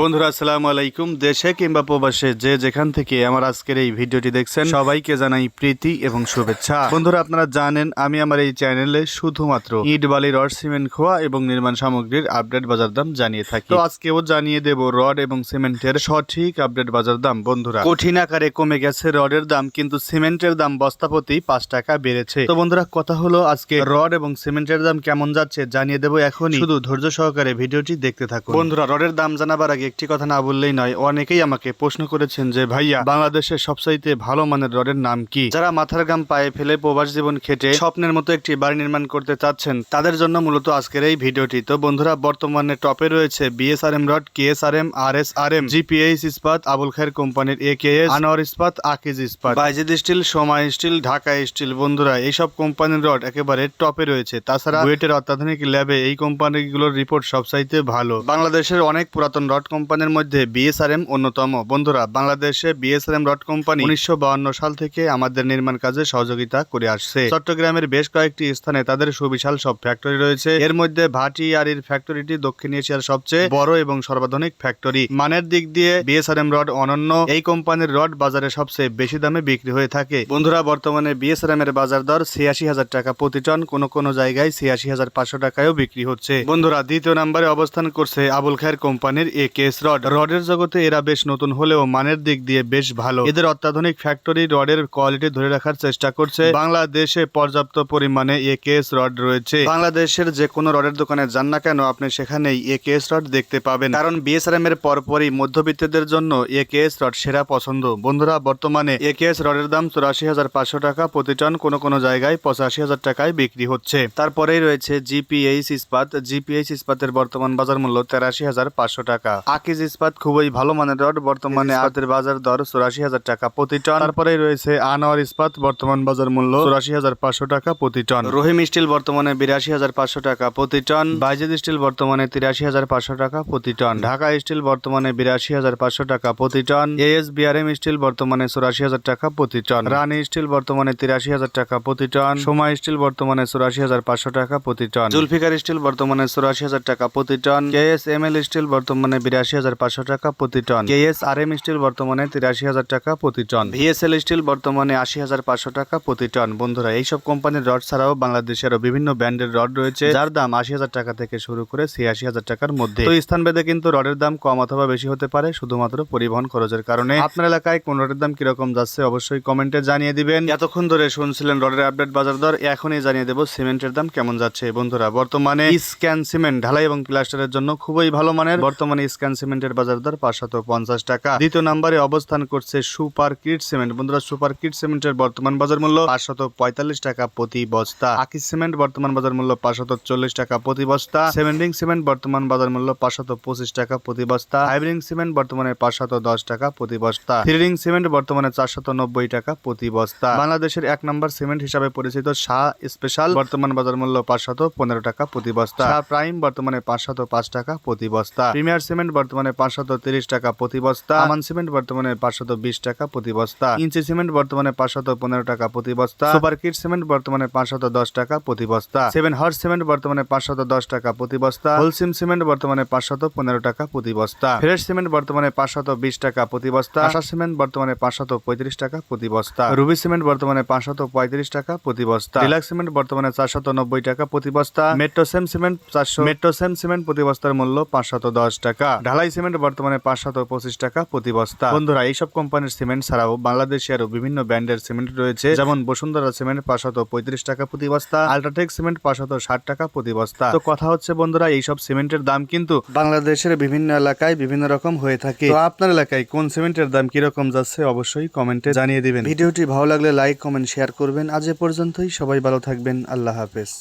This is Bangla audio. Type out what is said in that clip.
বন্ধুরা, আসসালামু আলাইকুম। দেশে কিংবা প্রবাসে যে যেখান থেকে আমার আজকের এই ভিডিওটি দেখছেন, সবাইকে জানাই প্রীতি এবং শুভেচ্ছা। বন্ধুরা, আপনারা জানেন আমি আমার এই চ্যানেলে শুধুমাত্র ইট, বালি, রড, সিমেন্ট, খোয়া এবং নির্মাণ সামগ্রীর আপডেট বাজার দাম জানিয়ে থাকি। তো আজকেও জানিয়ে দেব রড এবং সিমেন্টের সঠিক আপডেট বাজার দাম। বন্ধুরা, কঠিন আকারে কমে গেছে রডের দাম, কিন্তু সিমেন্টের দাম বস্তা প্রতি পাঁচ টাকা বেড়েছে। তো বন্ধুরা, কথা হলো আজকে রড এবং সিমেন্টের দাম কেমন যাচ্ছে জানিয়ে দেবো এখনই। শুধু ধৈর্য সহকারে ভিডিওটি দেখতে থাকুন। বন্ধুরা, রডের দাম জানাবার আগে একটি কথা না বললেই নয়, অনেকেই আমাকে প্রশ্ন করেছেন যে, ভাইয়া, বাংলাদেশের সবচাইতে ভালো মানের রডের নাম কি? যারা মাথার গাম পায়ে ফেলে প্রবাস জীবন খেটে স্বপ্নের মতো একটি বাড়ি নির্মাণ করতে চাচ্ছেন, তাদের জন্য মূলত আজকের এই ভিডিওটি। তো বন্ধুরা, বর্তমানে টপে রয়েছে BSRM rod KSRM R S R M GPH Ispat, Abul Khayer কোম্পানির এ কে এস আনোয়ার ইস্পাত, আকিজ ইস্পাত। বাইজিদ স্টিল সময় স্টিল, ঢাকা স্টিল, বন্ধুরা, এইসব কোম্পানির রড একেবারে টপে রয়েছে। তাছাড়া বুয়েটের অত্যাধুনিক ল্যাবে এই কোম্পানিগুলোর রিপোর্ট সবচাইতে ভালো। বাংলাদেশের অনেক পুরাতন রড কোম্পানির মধ্যে বিএসআরএম অন্যতম। বন্ধুরা, বাংলাদেশে বিএসআরএম রড কোম্পানি উনিশশো সাল থেকে আমাদের নির্মাণ কাজে সহযোগিতা করে আসছে। চট্টগ্রামের বেশ কয়েকটি স্থানে তাদের সুবিশাল সব ফ্যাক্টরি রয়েছে। এর মধ্যে ভাটিয়ারির ফ্যাক্টরিটি দক্ষিণ এশিয়ার সবচেয়ে বড় এবং সর্বাধুনিক ফ্যাক্টরি মানের দিক দিয়ে বিএসআরএম রড অনন্য। এই কোম্পানির রড বাজারে সবচেয়ে বেশি দামে বিক্রি হয়ে থাকে। বন্ধুরা, বর্তমানে বিএসআরএম এর বাজার দর ছিয়াশি হাজার টাকা প্রতি টন। কোনো কোনো জায়গায় ছিয়াশি হাজার পাঁচশো টাকায়ও বিক্রি হচ্ছে। বন্ধুরা, দ্বিতীয় নম্বরে অবস্থান করছে আবুল খায়ের কোম্পানির এ কেস রড। রডের জগতে এরা বেশ নতুন হলেও মানের দিক দিয়ে বেশ ভালো। এদের অত্যাধুনিক ফ্যাক্টরি রডের কোয়ালিটি ধরে রাখার চেষ্টা করছে। বাংলাদেশে পর্যাপ্ত পরিমাণে এ কেস রড রয়েছে। বাংলাদেশের যে কোনো রডের দোকানে যান না কেন, আপনি সেখানেই এ কেস রড দেখতে পাবেন। কারণ বিএসআরএম এর পরপরই মধ্যবিত্তদের জন্য এ কেস রড সেরা পছন্দ। বন্ধুরা, বর্তমানে এ কেস রডের দাম চুরাশি হাজার পাঁচশো টাকা প্রতি টন কোনো কোনো জায়গায় পঁচাশি হাজার টাকায় বিক্রি হচ্ছে। তারপরেই রয়েছে জিপিএইচ ইস্পাত। জিপিএইচ ইস্পাতের বর্তমান বাজার মূল্য তেরাশি হাজার পাঁচশো টাকা। আকিজ ইস্পাত খুবই ভালো মানের রড বর্তমানে ইস্পাতের বাজার দর চুরাশি হাজার টাকা প্রতি টন। তারপরেই রয়েছে আনোয়ার ইস্পাত বর্তমান বাজার মূল্য চুরাশি হাজার পাঁচশো টাকা প্রতি টন। রহিম স্টিল বর্তমানে বিরাশি হাজার পাঁচশো টাকা প্রতি টন। বাইজেদ স্টিল বর্তমানে তিরাশি হাজার পাঁচশো টাকা প্রতি টন। ঢাকা স্টিল বর্তমানে বিরাশি হাজার পাঁচশো টাকা প্রতি টন। এএস বিআরএম স্টিল বর্তমানে চুরাশি হাজার টাকা প্রতি টন। রানী স্টিল বর্তমানে তিরাশি হাজার টাকা প্রতি টন। সময় স্টিল বর্তমানে চুরাশি হাজার পাঁচশো টাকা প্রতি টন। জুলফিকার স্টিল বর্তমানে চুরাশি হাজার টাকা প্রতি ton. KS M L steel বর্তমানে বিরাশি হাজার পাঁচশো টাকা প্রতি ton. KS R M steel বর্তমানে তিরাশি হাজার টাকা প্রতি টন। ভিএসএল স্টিল বর্তমানে আশি হাজার পাঁচশো টাকা প্রতি টন। বন্ধুরা, এইসব কোম্পানির রড ছাড়াও বাংলাদেশের বিভিন্ন ব্র্যান্ডের রড রয়েছে, যার দাম আশি হাজার টাকা থেকে শুরু করে ছিয়াশি হাজার টাকার মধ্যে। তো স্থান ভেদে কিন্তু রডের দাম কম অথবা বেশি হতে পারে, শুধুমাত্র পরিবহন খরচের কারণে। আপনার এলাকায় কোন রডের দাম কীরকম যাচ্ছে অবশ্যই কমেন্টে জানিয়ে দিবেন। এতক্ষণ ধরে শুনছিলেন রডের আপডেট বাজার দর, এখনই জানিয়ে দেবো সিমেন্টের দাম কেমন যাচ্ছে। বন্ধুরা, বর্তমানে স্ক্যান সিমেন্ট, ঢালাই এবং প্লাস্টারের জন্য খুবই ভালো মানের। বর্তমানে স্ক্যান সিমেন্টের বাজার দর পাঁচশত পঞ্চাশ টাকা। দ্বিতীয় নম্বরে অবস্থান করছে সুপার কিট সিমেন্ট। বন্ধুরা, সুপার কিট সিমেন্টের বর্তমান বাজার মূল্য পাঁচশত পঁয়তাল্লিশ টাকা প্রতি বস্তা। আকিস সিমেন্ট বর্তমান বাজার মূল্য পাঁচশত চল্লিশ টাকা প্রতি বস্তা। সেভেন্টিং সিমেন্ট বর্তমান বাজার মূল্য পাঁচশত পঁচিশ টাকা প্রতি বস্তা। হাইব্রিং সিমেন্ট বর্তমানে পাঁচশত দশ টাকা প্রতি বস্তা। থ্রিডিং সিমেন্ট বর্তমানে চারশত নব্বই টাকা প্রতি বস্তা। বাংলাদেশের এক নম্বর সিমেন্ট হিসাবে পরিচিত শাহ স্পেশাল বর্তমান বাজার মূল্য পাঁচশত পনেরো টাকা প্রতি বস্তা। প্রাইম বর্তমানে পাঁচশত পাঁচ টাকা প্রতি বস্তা। প্রিমিয়ার সিমেন্ট বর্তমানে পাঁচশত তিরিশ টাকা প্রতি বস্তা আমান সিমেন্ট বর্তমানে পাঁচশত বিশ টাকা প্রতি বস্তা ইঞ্চি সিমেন্ট বর্তমানে পাঁচশত পনেরো টাকা প্রতি বস্তা সুপার কিট সিমেন্ট বর্তমানে পাঁচশত দশ টাকা প্রতি বস্তা সেভেন হর্স সিমেন্ট বর্তমানে পাঁচশত দশ টাকা প্রতি বস্তা হোলসিম সিমেন্ট বর্তমানে পাঁচশত পনেরো টাকা প্রতি বস্তা ফ্রেশ সিমেন্ট বর্তমানে পাঁচশত বিশ টাকা প্রতি বস্তা আশা সিমেন্ট বর্তমানে পাঁচশত পঁয়ত্রিশ টাকা প্রতি বস্তা রুবি সিমেন্ট বর্তমানে পাঁচশত পঁয়ত্রিশ টাকা প্রতি বস্তা ডিলাক্স সিমেন্ট বর্তমানে চারশত নব্বই টাকা প্রতি বস্তা মেট্রোসেম সিমেন্ট চারশো মেট্রোসেম সিমেন্ট প্রতি বস্তার মূল্য পাঁচশত দশ টাকা ঢালাই সিমেন্ট বর্তমানে পাঁচশত পঁচিশ টাকা প্রতি বস্তা। বন্ধুরা, এইসব কোম্পানির সিমেন্ট ছাড়াও বাংলাদেশে আরও বিভিন্ন ব্র্যান্ডের সিমেন্ট রয়েছে, যেমন বসুন্ধরা সিমেন্ট পাঁচশত পঁয়ত্রিশ টাকা প্রতি বস্তা, আল্ট্রাটেক সিমেন্ট পাঁচশত ষাট টাকা প্রতি বস্তা। তো কথা হচ্ছে, বন্ধুরা, এইসব সিমেন্টের দাম কিন্তু বাংলাদেশের বিভিন্ন এলাকায় বিভিন্ন রকম হয়ে থাকে। তো আপনার এলাকায় কোন সিমেন্টের দাম কীরকম যাচ্ছে, অবশ্যই কমেন্টে জানিয়ে দিবেন। ভিডিওটি ভালো লাগলে লাইক, কমেন্ট, শেয়ার করবেন। আজ এ পর্যন্তই, সবাই ভালো থাকবেন, আল্লাহ হাফেজ।